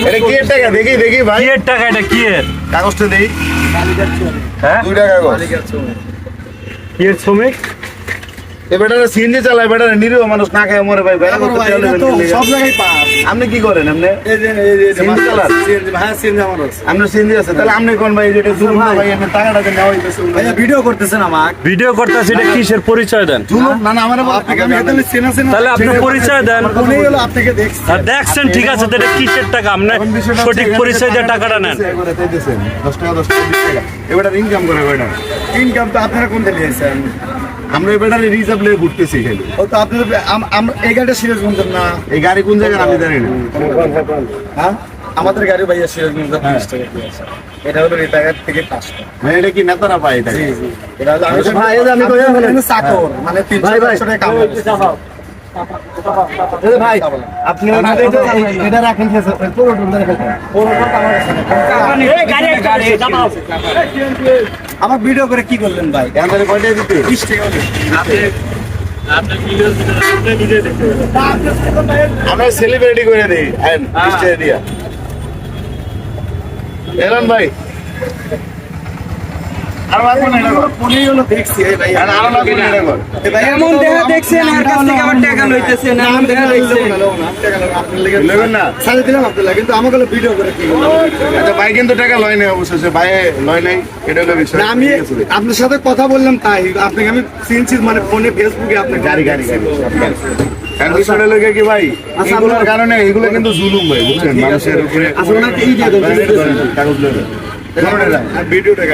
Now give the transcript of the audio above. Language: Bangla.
এটা কি টাকা? দেখি দেখি ভাই। কি টাকা এটা? কি এর? কাগজটা দেই। হ্যাঁ? দুই টাকা কাগজ কি এর শ্রমিক এ বেটারা সিএনজি চালায় বেটারা নিরীহ মানুষ না খায় মরে ভাই বেটা করতে চলে সব জায়গায় আপনি কি করেন আপনি এই যে এই যে সিএনজি হ্যাঁ সিএনজি আমার আছে। আপনার সিএনজি আছে তাহলে আপনি কোন ভাই যেটা জুলুম না ভাই। আপনি টাকাটা দেন ভাইয়া ভিডিও করতেছেন আমাকে। ভিডিও করতেছে এটা কিসের পরিচয় দেন? জুলুম না না আমার আপনাকে আমি তাহলে চেনা চেনা তাহলে আপনি পরিচয় দেন। হলো আপনাকে দেখছি। আর দেখছেন ঠিক আছে এটা কিসের টাকা? আপনি সঠিক পরিচয় দিয়ে টাকাটা নেন। দশ টাকা দশ টাকা বিশ টাকা। এবার ইনকাম করে বেটা ইনকাম তো আপনারা কোন দিকে নিয়েছেন আমরা এবার রিজার্ভ নিয়ে ঘুরতেছি খালি ও তো আম- এই গাড়িটা সিরাজগঞ্জ না? এই গাড়ি কোন জায়গায় আমি জানি না। হ্যাঁ? আমাদের গাড়ি ভাইয়া সিরাজগঞ্জ টাকা এটা হলো রিটায়ার থেকে পাঁচটা এটা কি নেতারা পায় এটা? এটা হলো আমি ভাই, এই যে আমি কইয়া বলি। আমি চাকর মানে তিনশো টাকা কামাই ভাই। আপনি এটা রাখেন আমার ভিডিও করে কি করলেন ভাই? ক্যামেরা কয়টা দিতে? বিশ টাকা হলো। আমরা সেলিব্রিটি করে দিই। টাকা দিয়া। এলান ভাই। এমন দেখা দেখছেন, আর কাছ থেকে আবার টাকা লইতেছেন, এমন দেখা দেখছেন। নেবেন না? সাড়ে দিলাম আব্দুল্লাহ কিন্তু আমাকে ভিডিও করে কি আচ্ছা ভাই কিন্তু টাকা লয় নাই অবশেষে ভাই লয় নাই এটা হলো বিষয় আমি। আপনার সাথে কথা বললাম তাই আপনাকে আমি চিনছি মানে ফোনে ফেসবুকে আপনাকে গাড়ি গাড়ি কি ভাই এগুলোর কারণে এগুলো কিন্তু জুলুম ভাই বুঝছেন মানুষের উপরে আচ্ছা, ওনাকে এই দিয়ে দেন। কাগজ লয়ে দেন। ভিডিওটা